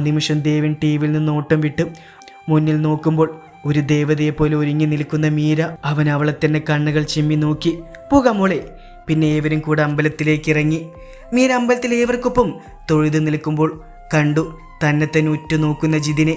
നിമിഷം ദേവൻ ടി വിയിൽ നിന്ന് ഓട്ടം വിട്ട് മുന്നിൽ നോക്കുമ്പോൾ ഒരു ദേവതയെ പോലെ ഒരുങ്ങി നിൽക്കുന്ന മീര അവൻ അവളെ തന്നെ കണ്ണുകൾ ചിമ്മി നോക്കി പോകാം മോളെ. പിന്നെ ഏവരും കൂടെ അമ്പലത്തിലേക്ക് ഇറങ്ങി. മീര അമ്പലത്തിൽ ഏവർക്കൊപ്പം തൊഴുതു നിൽക്കുമ്പോൾ കണ്ടു തന്നെ തന്നെ ഉറ്റുനോക്കുന്ന ജിതിനെ.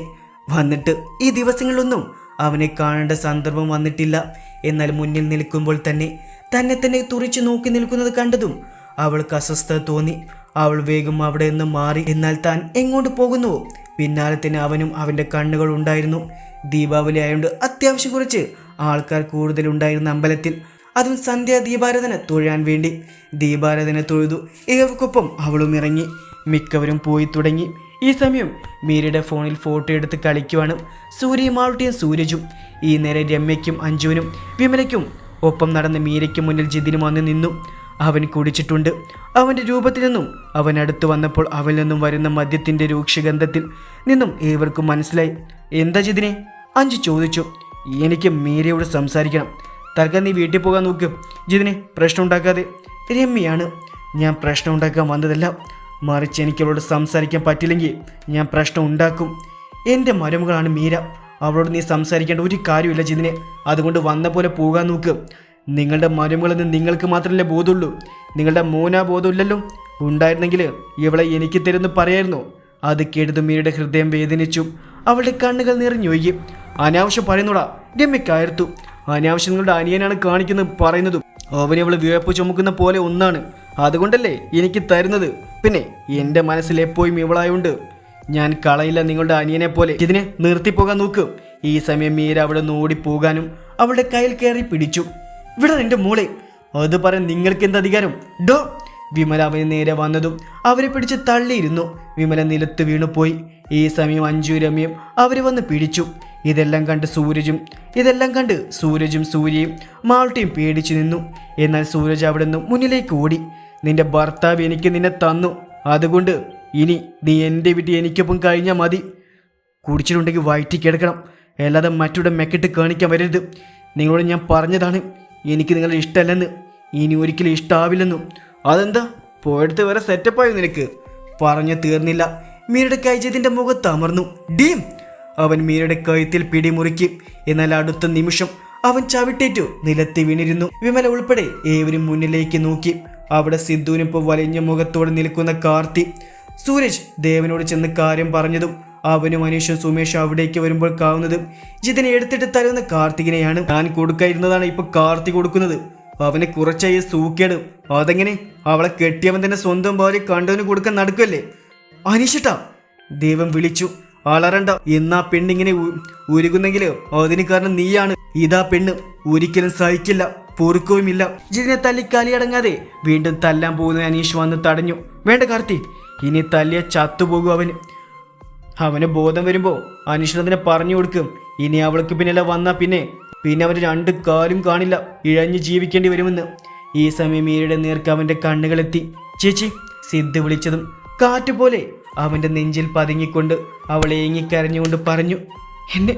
വന്നിട്ട് ഈ ദിവസങ്ങളിലൊന്നും അവനെ കാണേണ്ട സന്ദർഭം വന്നിട്ടില്ല. എന്നാൽ മുന്നിൽ നിൽക്കുമ്പോൾ തന്നെ തന്നെ തന്നെ തുറിച്ചു നോക്കി നിൽക്കുന്നത് കണ്ടതും അവൾക്ക് അസ്വസ്ഥത തോന്നി. അവൾ വേഗം അവിടെ നിന്ന് മാറി. എന്നാൽ താൻ എങ്ങോട്ട് പോകുന്നുവോ പിന്നാലെ തന്നെ അവനും അവന്റെ കണ്ണുകൾ ഉണ്ടായിരുന്നു. ദീപാവലി ആയതുകൊണ്ട് അത്യാവശ്യം കുറച്ച് ആൾക്കാർ കൂടുതലുണ്ടായിരുന്ന അമ്പലത്തിൽ. അതും സന്ധ്യ ദീപാരാധന തൊഴാൻ വേണ്ടി. ദീപാരാധന തൊഴുതു. ഏവർക്കൊപ്പം അവളും ഇറങ്ങി. മിക്കവരും പോയി തുടങ്ങി. ഈ സമയം മീരയുടെ ഫോണിൽ ഫോട്ടോ എടുത്ത് കളിക്കുവാണ് സൂര്യയും സൂരജും. ഈ നേരെ രമ്യയ്ക്കും അഞ്ജുവിനും വിമലയ്ക്കും ഒപ്പം നടന്ന മീരയ്ക്ക് മുന്നിൽ ജിതിനും വന്ന് നിന്നു. അവൻ കുടിച്ചിട്ടുണ്ട്. അവന്റെ രൂപത്തിൽ നിന്നും അവൻ അടുത്ത് വന്നപ്പോൾ അവനിൽ നിന്നും വരുന്ന മദ്യത്തിന്റെ രൂക്ഷഗന്ധത്തിൽ നിന്നും ഏവർക്കും മനസ്സിലായി. എന്താ ചെയ്തിനെ അഞ്ചു ചോദിച്ചു. എനിക്ക് മീരയോട് സംസാരിക്കണം. തൽക്കാലം നീ വീട്ടിൽ പോകാൻ നോക്ക്. ജിതിനെ പ്രശ്നം ഉണ്ടാക്കാതെ. രമ്യാണ് ഞാൻ പ്രശ്നം ഉണ്ടാക്കാൻ വന്നതല്ല. മറിച്ച് എനിക്ക് അവളോട് സംസാരിക്കാൻ പറ്റില്ലെങ്കിൽ ഞാൻ പ്രശ്നം ഉണ്ടാക്കും. എന്റെ മരുമകളാണ് മീര. അവളോട് നീ സംസാരിക്കേണ്ട ഒരു കാര്യമില്ല ജിതിനെ. അതുകൊണ്ട് വന്ന പോലെ പോകാൻ നോക്ക്. നിങ്ങളുടെ മരുമകളെന്ന് നിങ്ങൾക്ക് മാത്രമല്ലേ ബോധമുള്ളൂ? നിങ്ങളുടെ മോനാ ബോധമില്ലല്ലോ? ഉണ്ടായിരുന്നെങ്കിൽ ഇവളെ എനിക്ക് തരുന്നു പറയായിരുന്നു. അത് കേട്ടത് മീരയുടെ ഹൃദയം വേദനിച്ചു. അവളുടെ കണ്ണുകൾ നിറഞ്ഞൊഴുകി അനാവശ്യം പറയുന്നോടാ രമ്യക്കായർത്തു അനാവശ്യം നിങ്ങളുടെ അനിയനാണ് കാണിക്കുന്നത് പറയുന്നതും അവനെ അവൾ വിയപ്പ് ചുമക്കുന്ന പോലെ ഒന്നാണ്. അതുകൊണ്ടല്ലേ എനിക്ക് തരുന്നത്? പിന്നെ എന്റെ മനസ്സിൽ എപ്പോഴും ഇവളായുണ്ട്. ഞാൻ കളയില്ല നിങ്ങളുടെ അനിയനെ പോലെ. ഇതിനെ നിർത്തിപ്പോകാൻ നോക്കും. ഈ സമയം മീര അവിടെ നിന്ന് ഓടിപ്പോകാനും അവളുടെ കയ്യിൽ കയറി പിടിച്ചു. ഇവിടെ എന്റെ മോളെ. അത് പറയാൻ നിങ്ങൾക്ക് എന്ത് അധികാരം? ഡോ വിമല അവന് നേരെ വന്നതും അവരെ പിടിച്ച് തള്ളിയിരുന്നു. വിമല നിലത്ത് വീണുപോയി. ഈ സമയം അഞ്ജു രമ്യം അവരെ വന്ന് പിടിച്ചു. ഇതെല്ലാം കണ്ട് സൂരജും ഇതെല്ലാം കണ്ട് സൂരജും സൂര്യയും മാൾട്ടിയും പേടിച്ചു നിന്നു. എന്നാൽ സൂരജ് അവിടെ നിന്ന് മുന്നിലേക്ക് ഓടി. നിന്റെ ഭർത്താവ് എനിക്ക് നിന്നെ തന്നു. അതുകൊണ്ട് ഇനി നീ എന്റെ വീട്ടിൽ എനിക്കൊപ്പം കഴിഞ്ഞാൽ മതി. കുടിച്ചിട്ടുണ്ടെങ്കിൽ വയറ്റി കിടക്കണം. അല്ലാതെ മറ്റുടെ മെക്കിട്ട് കാണിക്കാൻ വരരുത്. നിങ്ങളോട് ഞാൻ പറഞ്ഞതാണ്. എനിക്ക് നിങ്ങളെ ഇഷ്ടമല്ലെന്ന് ഇനി ഒരിക്കലും ഇഷ്ടാവില്ലെന്നും. അതെന്താ? പോയടുത്ത് വേറെ സെറ്റപ്പായി നിനക്ക്? പറഞ്ഞു തീർന്നില്ല. മീരയുടെ കൈജയത്തിന്റെ മുഖത്ത് അമർന്നു ഡീം! അവൻ മീരയുടെ കഴുത്തിൽ പിടിമുറുക്കി. എന്നാൽ അടുത്ത നിമിഷം അവൻ ചവിട്ടേറ്റു. നിലത്തി വീണിരുന്നു. വിമല ഉൾപ്പെടെ ഏവരും മുന്നിലേക്ക് നോക്കി. അവിടെ സിദ്ധുവിനിപ്പോൾ വലിഞ്ഞ മുഖത്തോടെ നിൽക്കുന്ന കാർത്തി. സൂരജ് ദേവനോട് ചെന്ന് കാര്യം പറഞ്ഞതും അവനും മനുഷ്യൻ സുമേഷ് അവിടേക്ക് വരുമ്പോൾ കാവുന്നത് ജിതിനെ എടുത്തിട്ട് തരുന്ന കാർത്തികിനെയാണ് ഞാൻ കൊടുക്കാതിരുന്നതാണ് ഇപ്പൊ കാർത്തി കൊടുക്കുന്നത്. അവന് കുറച്ചായി സൂക്കേട്. അതെങ്ങനെ? അവളെ കെട്ടിയവൻ തന്നെ സ്വന്തം ഭാര്യ കണ്ടവന് കൊടുക്കാൻ നടക്കുമല്ലേ അനീഷട്ടാ ദൈവം വിളിച്ചു. അളറണ്ട എന്നാ പെണ്ണിങ്ങനെ ഉരുകുന്നെങ്കിൽ അതിന് കാരണം നീയാണ്. ഇതാ പെണ്ണ് ഒരിക്കലും സഹിക്കില്ല പൊറുക്കവുമില്ല. ജിതിനെ തല്ലി കലിയടങ്ങാതെ വീണ്ടും തല്ലാൻ പോകുന്ന അനീഷ് വന്ന് തടഞ്ഞു. വേണ്ട കാർത്തി ഇനി തല്ലിയ ചത്തുപോകും അവന്. അവന് ബോധം വരുമ്പോൾ അനിശ്ചിതനെ പറഞ്ഞു കൊടുക്കും. ഇനി അവൾക്ക് പിന്നിലെ വന്നാ പിന്നെ പിന്നെ അവന് രണ്ട് കാലും കാണില്ല. ഇഴഞ്ഞു ജീവിക്കേണ്ടി വരുമെന്ന്. ഈ സമയം മീരയുടെ നേർക്ക് അവന്റെ കണ്ണുകളെത്തി. ചേച്ചി സിദ്ധ് വിളിച്ചതും കാറ്റ് പോലെ അവന്റെ നെഞ്ചിൽ പതുങ്ങിക്കൊണ്ട് അവൾ ഏങ്ങിക്കരഞ്ഞുകൊണ്ട് പറഞ്ഞു എന്നെ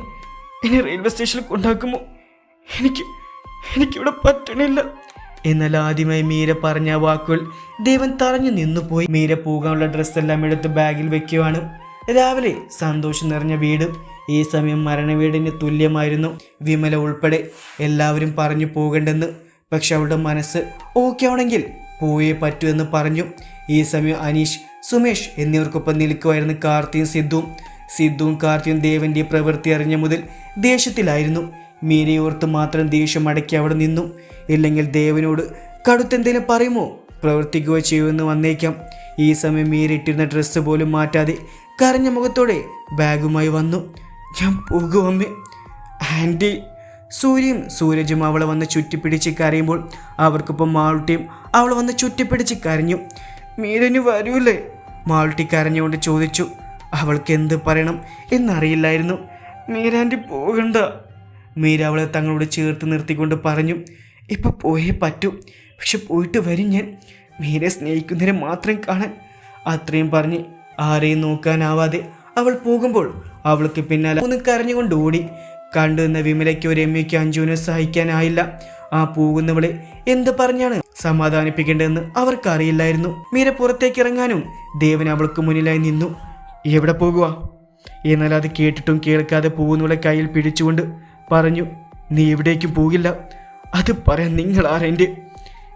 എന്നെ റെയിൽവേ സ്റ്റേഷനിൽ കൊണ്ടാക്കുമോ? എനിക്ക് എനിക്കിവിടെ പറ്റണില്ല. എന്നാൽ ആദ്യമായി മീര പറഞ്ഞ വാക്കുകൾ ദേവൻ തറഞ്ഞു നിന്നുപോയി. മീര പോകാനുള്ള ഡ്രസ്സെല്ലാം എടുത്ത് ബാഗിൽ വെക്കുവാണ്. രാവിലെ സന്തോഷം നിറഞ്ഞ വീട് ഈ സമയം മരണവീടിന് തുല്യമായിരുന്നു. വിമല ഉൾപ്പെടെ എല്ലാവരും പറഞ്ഞു പോകണ്ടെന്ന്. പക്ഷെ അവളുടെ മനസ്സ് ഓക്കെ ആണെങ്കിൽ പോയേ പറ്റൂ എന്ന് പറഞ്ഞു. ഈ സമയം അനീഷ് സുമേഷ് എന്നിവർക്കൊപ്പം നിൽക്കുമായിരുന്നു കാർത്തിയും സിദ്ധുവും. സിദ്ധുവും കാർത്തിയും ദേവന്റെ പ്രവൃത്തി അറിഞ്ഞ മുതൽ ദേഷ്യത്തിലായിരുന്നു. മീനയോർത്ത് മാത്രം ദേഷ്യം അടക്കി അവിടെ നിന്നു. ഇല്ലെങ്കിൽ ദേവനോട് കടുത്തെന്തേലും പറയുമോ? പ്രവർത്തിക്കുകയോ ചെയ്യുമെന്ന് വന്നേക്കാം. ഈ സമയം മീര ഇട്ടിരുന്ന ഡ്രസ്സ് പോലും മാറ്റാതെ കരഞ്ഞ മുഖത്തോടെ ബാഗുമായി വന്നു. ഞാൻ പോകും അമ്മേ. ആന്റി സൂര്യയും സൂരജും അവളെ വന്ന് ചുറ്റിപ്പിടിച്ച് കരയുമ്പോൾ അവർക്കൊപ്പം മാളുട്ടിയും അവളെ വന്ന് ചുറ്റിപ്പിടിച്ച് കരഞ്ഞു. മീരന് വരൂലേ? മാളുട്ടി കരഞ്ഞുകൊണ്ട് ചോദിച്ചു. അവൾക്ക് എന്ത് പറയണം എന്നറിയില്ലായിരുന്നു. മീരാന്റെ പോകണ്ട. മീര അവളെ തങ്ങളോട് ചേർത്ത് നിർത്തിക്കൊണ്ട് പറഞ്ഞു. ഇപ്പം പോയേ പറ്റൂ. പക്ഷെ പോയിട്ട് വരും ഞാൻ. മീരെ സ്നേഹിക്കുന്നതിനെ മാത്രം കാണാൻ. അത്രയും പറഞ്ഞ് ആരെയും നോക്കാനാവാതെ അവൾ പോകുമ്പോൾ അവൾക്ക് പിന്നാലെ ഒന്ന് കരഞ്ഞുകൊണ്ട് ഓടി. കണ്ടു നിന്ന വിമലയ്ക്കോ രമ്യയ്ക്കോ അഞ്ജുവിനെ സഹിക്കാനായില്ല ആ പോകുന്നവളെ എന്ത് പറഞ്ഞാണ് സമാധാനിപ്പിക്കേണ്ടതെന്ന് അവർക്കറിയില്ലായിരുന്നു. മീര പുറത്തേക്ക് ഇറങ്ങാനും ദേവൻ അവൾക്ക് മുന്നിലായി നിന്നു. എവിടെ പോകുക എന്നാൽ അത് കേട്ടിട്ടും കേൾക്കാതെ പോകുന്നവളെ കയ്യിൽ പിടിച്ചുകൊണ്ട് പറഞ്ഞു നീ എവിടേക്കും പോകില്ല. അത് പറയാൻ നിങ്ങൾ ആരെന്റെ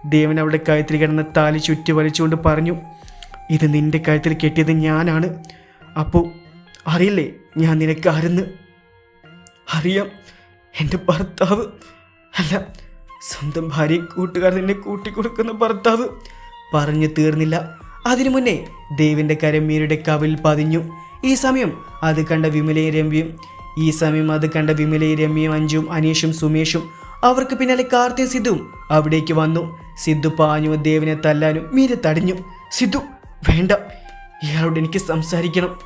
ദേവൻ അവളുടെ കഴുത്തിൽ കിടന്ന താലി ചുറ്റി വലിച്ചുകൊണ്ട് പറഞ്ഞു ഇത് നിന്റെ കഴുത്തിൽ കെട്ടിയത് ഞാനാണ്. അപ്പോൾ അറിയില്ലേ ഞാൻ നിനക്ക് ആരെന്ന്? അറിയാം എന്റെ ഭർത്താവ്. അല്ല സ്വന്തം ഭാര്യ കൂട്ടുകാർ നിന്നെ കൂട്ടിക്കൊടുക്കുന്ന ഭർത്താവ്. പറഞ്ഞു തീർന്നില്ല. അതിനു മുന്നേ ദേവിന്റെ കരം മീരയുടെ കവിൽ പതിഞ്ഞു. ഈ സമയം അത് കണ്ട വിമലയും രമ്യയും ഈ സമയം അത് കണ്ട വിമലയും രമ്യയും അഞ്ജുവും അനീഷും സുമേഷും അവർക്ക് പിന്നാലെ കാർത്തിയും സിദ്ധുവും അവിടേക്ക് വന്നു. സിദ്ധു പാഞ്ഞു ദേവിനെ തല്ലാനും മീര തടിഞ്ഞു. സിദ്ധു വേണ്ട. ഇയാളോട് എനിക്ക് സംസാരിക്കണം.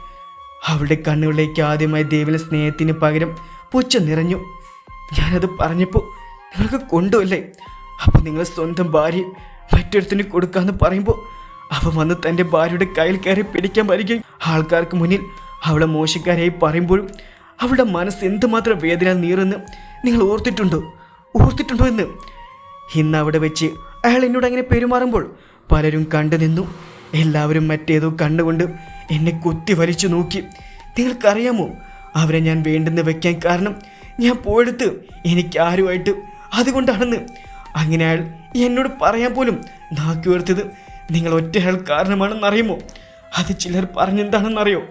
അവളുടെ കണ്ണുകളിലേക്ക് ആദ്യമായി ദേവിന് സ്നേഹത്തിന് പകരം പൂച്ച നിറഞ്ഞു. ഞാനത് പറഞ്ഞപ്പോൾ നിങ്ങൾക്ക് കൊണ്ടുമല്ലേ അപ്പോൾ നിങ്ങൾ സ്വന്തം ഭാര്യ മറ്റൊരുത്തിന് കൊടുക്കാമെന്ന് പറയുമ്പോൾ അവൻ വന്ന് തന്റെ ഭാര്യയുടെ കയ്യിൽ കയറി പിടിക്കാൻ വരികയും ആൾക്കാർക്ക് മുന്നിൽ അവളെ മോശക്കാരായി പറയുമ്പോഴും അവളുടെ മനസ്സ് എന്തുമാത്രം വേദന നീറുന്ന് നിങ്ങൾ ഓർത്തിട്ടുണ്ടോ? ഓർത്തിട്ടുണ്ടോ എന്ന്? ഇന്ന് അവിടെ വെച്ച് അയാൾ എന്നോട് അങ്ങനെ പെരുമാറുമ്പോൾ പലരും കണ്ടു നിന്നു. എല്ലാവരും മറ്റേതോ കണ്ടുകൊണ്ട് എന്നെ കുത്തി വലിച്ചു നോക്കി. നിങ്ങൾക്കറിയാമോ? അവരെ ഞാൻ വേണ്ടെന്ന് വെക്കാൻ കാരണം ഞാൻ പോയെടുത്ത് എനിക്ക് ആരുമായിട്ട് അതുകൊണ്ടാണെന്ന്. അങ്ങനെ അയാൾ എന്നോട് പറയാൻ പോലും നാക്കി ഉയർത്തിയത് നിങ്ങൾ ഒറ്റയാൾ കാരണമാണെന്നറിയുമോ? അത് ചിലർ പറഞ്ഞെന്താണെന്നറിയോ?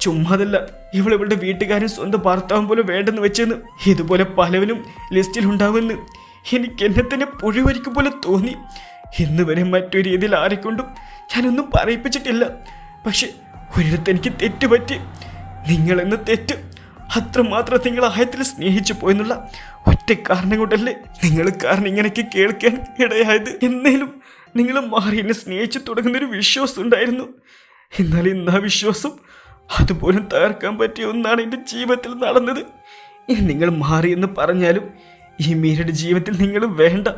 ചുമ്മാതല്ല ഇവളിവളുടെ വീട്ടുകാരും സ്വന്തം ഭർത്താവും പോലും വേണ്ടെന്ന് വെച്ചെന്ന്. ഇതുപോലെ പലവനും ലിസ്റ്റിലുണ്ടാവുമെന്ന് എനിക്ക് എന്നെ തന്നെ പുഴുവരിക്കും പോലെ തോന്നി. ഇന്ന് വരെ മറ്റൊരു രീതിയിൽ ആരെക്കൊണ്ടും ഞാനൊന്നും പറയിപ്പിച്ചിട്ടില്ല. പക്ഷെ ഒരിടത്ത് എനിക്ക് തെറ്റ് പറ്റി നിങ്ങളെന്ന തെറ്റ് അത്രമാത്രം നിങ്ങൾ ആയത്തിൽ സ്നേഹിച്ചു പോയെന്നുള്ള ഒറ്റ കാരണം കൊണ്ടല്ലേ നിങ്ങൾ കാരണം ഇങ്ങനെയൊക്കെ കേൾക്കാൻ ഇടയായത്. എന്നേലും നിങ്ങൾ മാറി എന്നെ സ്നേഹിച്ചു തുടങ്ങുന്നൊരു വിശ്വാസം ഉണ്ടായിരുന്നു. എന്നാൽ ഇന്ന് ആ വിശ്വാസം അതുപോലും തകർക്കാൻ പറ്റിയ ഒന്നാണ് എന്റെ ജീവിതത്തിൽ നടന്നത്. ഇനി നിങ്ങൾ മാറിയെന്ന് പറഞ്ഞാലും ഈ മീരയുടെ ജീവിതത്തിൽ നിങ്ങൾ വേണ്ട.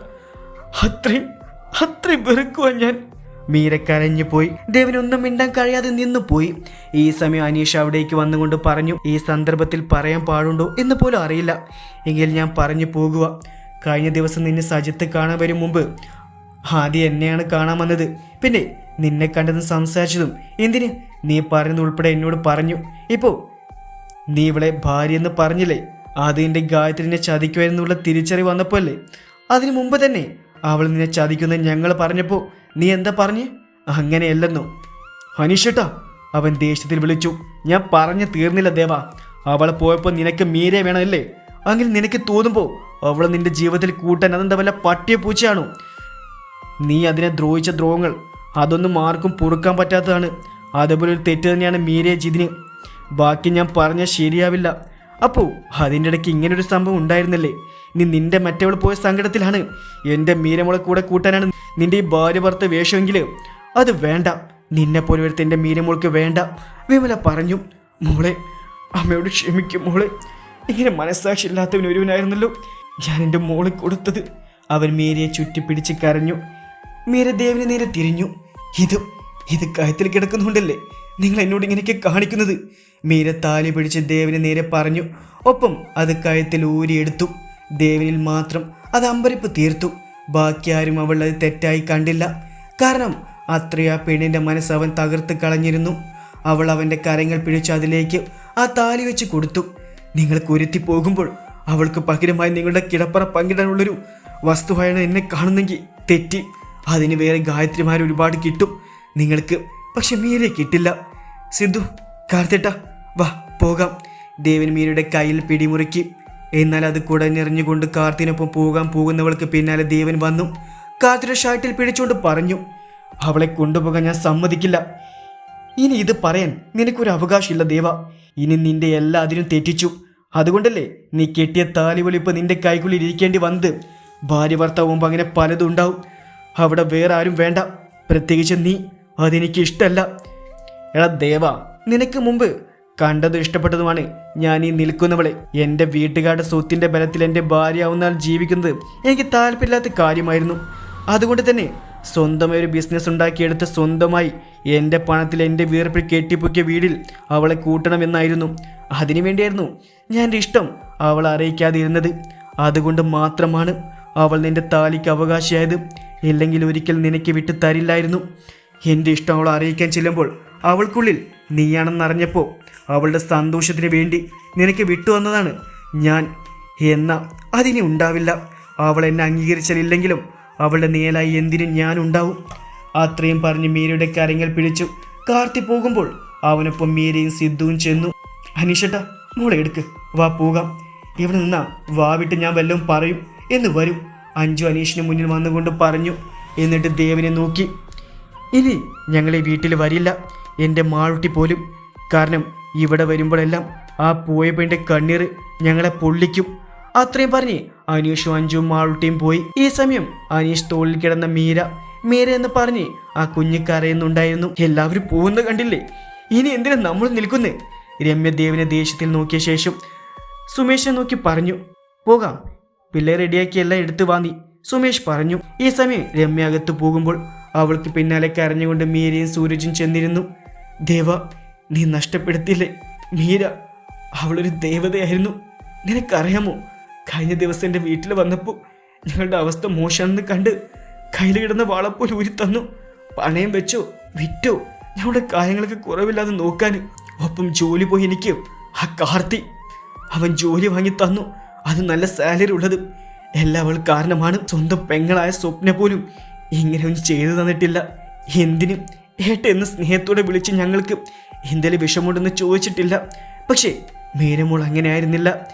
അത്രയും അത്രയും വെറുക്കുവാൻ ഞാൻ. മീര കരഞ്ഞു പോയി. ദേവനൊന്നും മിണ്ടാൻ കഴിയാതെ നിന്നു പോയി. ഈ സമയം അനീഷ് അവിടേക്ക് വന്നുകൊണ്ട് പറഞ്ഞു ഈ സന്ദർഭത്തിൽ പറയാൻ പാടുണ്ടോ എന്ന് പോലും അറിയില്ല. എങ്കിൽ ഞാൻ പറഞ്ഞു പോകുക കഴിഞ്ഞ ദിവസം നിന്നെ സജിത്ത് കാണാൻ വരും മുമ്പ്. ആദ്യം എന്നെയാണ് കാണാൻ വന്നത്. പിന്നെ നിന്നെ കണ്ടതും സംസാരിച്ചതും എന്തിന്? നീ പറഞ്ഞത് ഉൾപ്പെടെ എന്നോട് പറഞ്ഞു. ഇപ്പോൾ നീ ഇവളെ ഭാര്യ എന്ന് പറഞ്ഞില്ലേ? എന്റെ ഗായത്രിനെ ചതിക്കുമായിരുന്നുള്ള തിരിച്ചറിവ് വന്നപ്പോൾ അല്ലേ അതിനു മുമ്പ് തന്നെ അവൾ നിന്നെ ചതിക്കുന്നത് ഞങ്ങൾ പറഞ്ഞപ്പോൾ നീ എന്താ പറഞ്ഞ്? അങ്ങനെയല്ലെന്നോ. അനീഷേട്ടാ അവൻ ദേഷ്യത്തിൽ വിളിച്ചു. ഞാൻ പറഞ്ഞു തീർന്നില്ല ദേവ. അവൾ പോയപ്പോൾ നിനക്ക് മീരെ വേണമല്ലേ? അങ്ങനെ നിനക്ക് തോന്നുമ്പോൾ അവൾ നിന്റെ ജീവിതത്തിൽ കൂട്ടാൻ അതെന്താ വല്ല പട്ടിയ പൂച്ചയാണോ നീ അതിനെ ദ്രോഹിച്ച ദ്രോഹങ്ങൾ അതൊന്നും ആർക്കും പൊറുക്കാൻ പറ്റാത്തതാണ്. അതുപോലെ ഒരു തെറ്റ് തന്നെയാണ് മീരയെ ജിതിന്. ബാക്കി ഞാൻ പറഞ്ഞാൽ ശരിയാവില്ല. അപ്പോൾ അതിന്റെ ഇടയ്ക്ക് ഇങ്ങനൊരു സംഭവം ഉണ്ടായിരുന്നല്ലേ? നീ നിന്റെ മറ്റവൾ പോയ സങ്കടത്തിലാണ്. എന്റെ മീരമുളെ കൂടെ കൂട്ടാനാണ് നിന്റെ ഈ ഭാര്യ ഭർത്ത വേഷമെങ്കിൽ അത് വേണ്ട. നിന്നെ പോലെ ഒരു എന്റെ മീരമുൾക്ക് വേണ്ട. വിമല പറഞ്ഞു മോളെ അമ്മയോട് ക്ഷമിക്കും മോളെ. ഇങ്ങനെ മനസ്സാക്ഷി ഇല്ലാത്തവൻ ഒരുവനായിരുന്നല്ലോ. ഞാൻ എന്റെ മോളെ കൊടുത്തത്. അവൻ മീരയെ ചുറ്റിപ്പിടിച്ച് കരഞ്ഞു. മീര ദേവിനെ നേരെ തിരിഞ്ഞു. ഇത് ഇത് കയത്തിൽ കിടക്കുന്നുണ്ടല്ലേ? നിങ്ങൾ എന്നോട് ഇങ്ങനെയൊക്കെ കാണിക്കുന്നത്? മീര താലി പിടിച്ച് ദേവിനെ നേരെ പറഞ്ഞു. ഒപ്പം അത് കയത്തിൽ ഊരിയെടുത്തു. ദേവിനിൽ മാത്രം അത് അമ്പരിപ്പ് തീർത്തു. ബാക്കിയാരും അവൾ അത് തെറ്റായി കണ്ടില്ല. കാരണം അത്രയും പെണ്ണിന്റെ മനസ്സ് അവൻ തകർത്ത് കളഞ്ഞിരുന്നു. അവൾ അവന്റെ കരങ്ങൾ പിടിച്ച് അതിലേക്ക് ആ താലി വെച്ച് കൊടുത്തു. നിങ്ങൾ കുരുത്തി പോകുമ്പോൾ അവൾക്ക് പകരമായി നിങ്ങളുടെ കിടപ്പറ പങ്കിടാനുള്ളൊരു വസ്തുവായാണ് എന്നെ കാണുന്നെങ്കിൽ തെറ്റി. അതിന് വേറെ ഗായത്രിമാർ ഒരുപാട് കിട്ടും. നിങ്ങൾക്ക് പക്ഷെ മീരെ കിട്ടില്ല. സിദ്ധു കാർത്തേട്ട വാ പോകാം. ദേവൻ മീരയുടെ കയ്യിൽ പിടിമുറുക്കി എന്നാൽ അത് കുടഞ്ഞെറിഞ്ഞുകൊണ്ട് കാർത്തിനൊപ്പം പോകാൻ പോകുന്നവൾക്ക് പിന്നാലെ ദേവൻ വന്നു. കാർത്തിയുടെ ഷർട്ടിൽ പിടിച്ചുകൊണ്ട് പറഞ്ഞു അവളെ കൊണ്ടുപോകാൻ ഞാൻ സമ്മതിക്കില്ല. ഇനി ഇത് പറയാൻ നിനക്കൊരു അവകാശമില്ല ദേവ. ഇനി നിന്റെ എല്ലാ അതിനും തെറ്റിച്ചു. അതുകൊണ്ടല്ലേ നീ കെട്ടിയ താലിവലിപ്പ് നിന്റെ കൈക്കുള്ളിൽ ഇരിക്കേണ്ടി വന്നത്? ഭാര്യ ഭർത്താവുമ്പോൾ അങ്ങനെ പലതും ഉണ്ടാവും. അവിടെ വേറെ ആരും വേണ്ട. പ്രത്യേകിച്ച് നീ അതെനിക്ക് ഇഷ്ടമല്ല എടാ ദേവ നിനക്ക് മുമ്പ് കണ്ടതും ഇഷ്ടപ്പെട്ടതുമാണ് ഞാൻ ഈ നിൽക്കുന്നവളെ. എന്റെ വീട്ടുകാരുടെ സ്വത്തിന്റെ ബലത്തിൽ എന്റെ ഭാര്യയാവുന്നാൽ ജീവിക്കുന്നത് എനിക്ക് താല്പര്യമില്ലാത്ത കാര്യമായിരുന്നു. അതുകൊണ്ട് തന്നെ സ്വന്തമായി ഒരു ബിസിനസ് ഉണ്ടാക്കിയെടുത്ത് സ്വന്തമായി എന്റെ പണത്തിൽ എന്റെ വീർപ്പിൽ കെട്ടിപ്പൊക്കിയ വീടിൽ അവളെ കൂട്ടണമെന്നായിരുന്നു. അതിനു വേണ്ടിയായിരുന്നു ഞാൻ എന്റെ ഇഷ്ടം അവളെ അറിയിക്കാതിരുന്നത്. അതുകൊണ്ട് മാത്രമാണ് അവൾ നിന്റെ താലിക്ക് അവകാശിയായത്. ഇല്ലെങ്കിൽ ഒരിക്കൽ നിനക്ക് വിട്ടു തരില്ലായിരുന്നു. എന്റെ ഇഷ്ടം അവളെ അറിയിക്കാൻ ചെല്ലുമ്പോൾ അവൾക്കുള്ളിൽ നീയാണെന്നറിഞ്ഞപ്പോൾ അവളുടെ സന്തോഷത്തിന് വേണ്ടി നിനക്ക് വിട്ടുവന്നതാണ് ഞാൻ എന്ന അതിനി ഉണ്ടാവില്ല. അവൾ എന്നെ അംഗീകരിച്ചില്ലെങ്കിലും അവളുടെ നേലായി എന്തിനും ഞാൻ ഉണ്ടാവും? അത്രയും പറഞ്ഞ് മീരയുടെ കരങ്ങൾ പിടിച്ചു കാർത്തി പോകുമ്പോൾ അവനൊപ്പം മീരയും സിദ്ധുവും ചെന്നു. അനീഷട്ട മോളെ എടുക്ക്. വാ പോകാം. ഇവിടെ നിന്നാ വാ വിട്ട് ഞാൻ വല്ലതും പറയും എന്ന് വരും. അഞ്ചു അനീഷിന് മുന്നിൽ വന്നുകൊണ്ട് പറഞ്ഞു. എന്നിട്ട് ദേവനെ നോക്കി. ഇനി ഞങ്ങളെ വീട്ടിൽ വരില്ല. എന്റെ മാഴുട്ടി പോലും. കാരണം ഇവിടെ വരുമ്പോഴെല്ലാം ആ പോയ പെണ്ണിന്റെ കണ്ണീർ ഞങ്ങളെ പൊള്ളിക്കും. അത്രയും പറഞ്ഞ് അനീഷും അഞ്ചും മാളുട്ടിയും പോയി. ഈ സമയം അനീഷ് തോളിൽ കിടന്ന മീര മീര എന്ന് പറഞ്ഞ് ആ കുഞ്ഞ് കരയുന്നുണ്ടായിരുന്നു. എല്ലാവരും പോകുന്ന കണ്ടില്ലേ? ഇനി എന്തിനാ നമ്മൾ നിൽക്കുന്നേ? രമ്യദേവിനെ ദേഷ്യത്തിൽ നോക്കിയ ശേഷം സുമേഷിനെ നോക്കി പറഞ്ഞു പോകാം. പിള്ളേർ റെഡിയാക്കി എല്ലാം എടുത്തു വാങ്ങി സുമേഷ് പറഞ്ഞു. ഈ സമയം രമ്യ അകത്ത് പോകുമ്പോൾ അവൾക്ക് പിന്നാലെ കരഞ്ഞുകൊണ്ട് മീരയും സൂരജും ചെന്നിരുന്നു. ദേവ നീ നഷ്ടപ്പെടുത്തിയില്ലേ? മീര അവളൊരു ദേവതയായിരുന്നു. നിനക്കറിയാമോ കഴിഞ്ഞ ദിവസം എന്റെ വീട്ടിൽ വന്നപ്പോൾ ഞങ്ങളുടെ അവസ്ഥ മോശമാണെന്ന് കണ്ട് കയ്യിൽ കിടന്ന വാളപ്പോൾ ഊരി തന്നു. പണയം വെച്ചോ വിറ്റോ ഞങ്ങളുടെ കാര്യങ്ങൾക്ക് കുറവില്ലാതെ നോക്കാൻ. ഒപ്പം ജോലി പോയി എനിക്ക് ആ കാർത്തി. അവൻ ജോലി വാങ്ങി തന്നു. അത് നല്ല സാലറി ഉള്ളത്. എല്ലാം അവൾ കാരണമാണ്. സ്വന്തം പെങ്ങളായ സ്വപ്ന പോലും ഇങ്ങനെ ഒന്നും ചെയ്തു തന്നിട്ടില്ല. എന്തിനും ഏട്ട എന്ന് സ്നേഹത്തോടെ വിളിച്ച് ഞങ്ങൾക്ക് എന്തെങ്കിലും വിഷമമുണ്ടെന്ന് ചോദിച്ചിട്ടില്ല. പക്ഷേ മീരമോൾ അങ്ങനെ ആയിരുന്നില്ല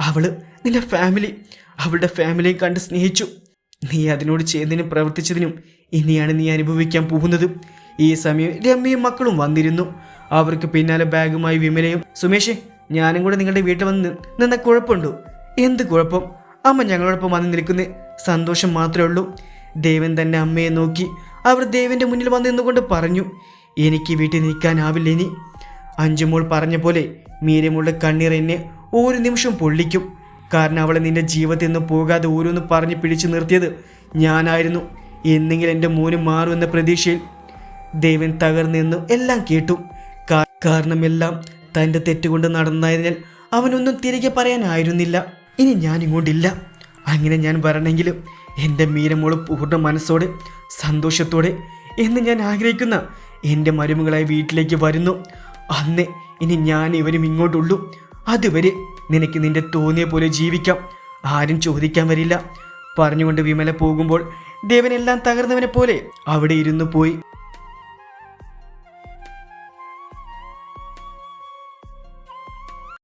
അവൾ നിന്റെ ഫാമിലി അവളുടെ ഫാമിലിയെ കണ്ട് സ്നേഹിച്ചു. നീ അതിനോട് ചെയ്തതിനും പ്രവർത്തിച്ചതിനും ഇനിയാണ് നീ അനുഭവിക്കാൻ പോകുന്നത്. ഈ സമയം രമ്യയും മക്കളും വന്നിരുന്നു. അവർക്ക് പിന്നാലെ ബാഗുമായി വിമലയും സുമേഷ് ഞാനും കൂടെ നിങ്ങളുടെ വീട്ടിൽ വന്ന് നിന്ന കുഴപ്പമുണ്ടോ? എന്ത് കുഴപ്പം? അമ്മ ഞങ്ങളോടൊപ്പം വന്ന് നിൽക്കുന്ന. സന്തോഷം മാത്രമേ ഉള്ളൂ. ദേവൻ തന്നെ അമ്മയെ നോക്കി അവർ ദേവിന്റെ മുന്നിൽ വന്ന് നിന്നുകൊണ്ട് പറഞ്ഞു എനിക്ക് വീട്ടിൽ നിൽക്കാനാവില്ല ഇനി അഞ്ചുമോൾ പറഞ്ഞ പോലെ മീരമുള്ള കണ്ണീർ എന്നെ ഒരു നിമിഷം പൊള്ളിക്കും. കാരണം അവളെ നിന്റെ ജീവിതത്തിൽ നിന്ന് പോകാതെ ഓരോന്ന് പറഞ്ഞ് പിടിച്ചു നിർത്തിയത് ഞാനായിരുന്നു. എന്നെങ്കിലും എന്റെ മോന് മാറുമെന്ന പ്രതീക്ഷയിൽ ദേവൻ തകർന്നെന്നു എല്ലാം കേട്ടു. കാരണമെല്ലാം തന്റെ തെറ്റുകൊണ്ട് നടന്നതിനാൽ അവനൊന്നും തിരികെ പറയാനായിരുന്നില്ല. ഇനി ഞാൻ ഇങ്ങോട്ടില്ല അങ്ങനെ ഞാൻ വരണമെങ്കിലും എന്റെ മീരമോൾ പൂർണ മനസ്സോടെ സന്തോഷത്തോടെ എന്ന് ഞാൻ ആഗ്രഹിക്കുന്ന എന്റെ മരുമകളായി വീട്ടിലേക്ക് വരുന്നു. അന്ന് ഇനി ഞാൻ ഇവരും ഇങ്ങോട്ടുള്ളൂ. അതുവരെ നിനക്ക് നിന്റെ തോന്നിയ പോലെ ജീവിക്കാം. ആരും ചോദിക്കാൻ വരില്ല. പറഞ്ഞുകൊണ്ട് വിമല പോകുമ്പോൾ ദേവനെല്ലാം തകർന്നവനെ പോലെ അവിടെ ഇരുന്നു പോയി.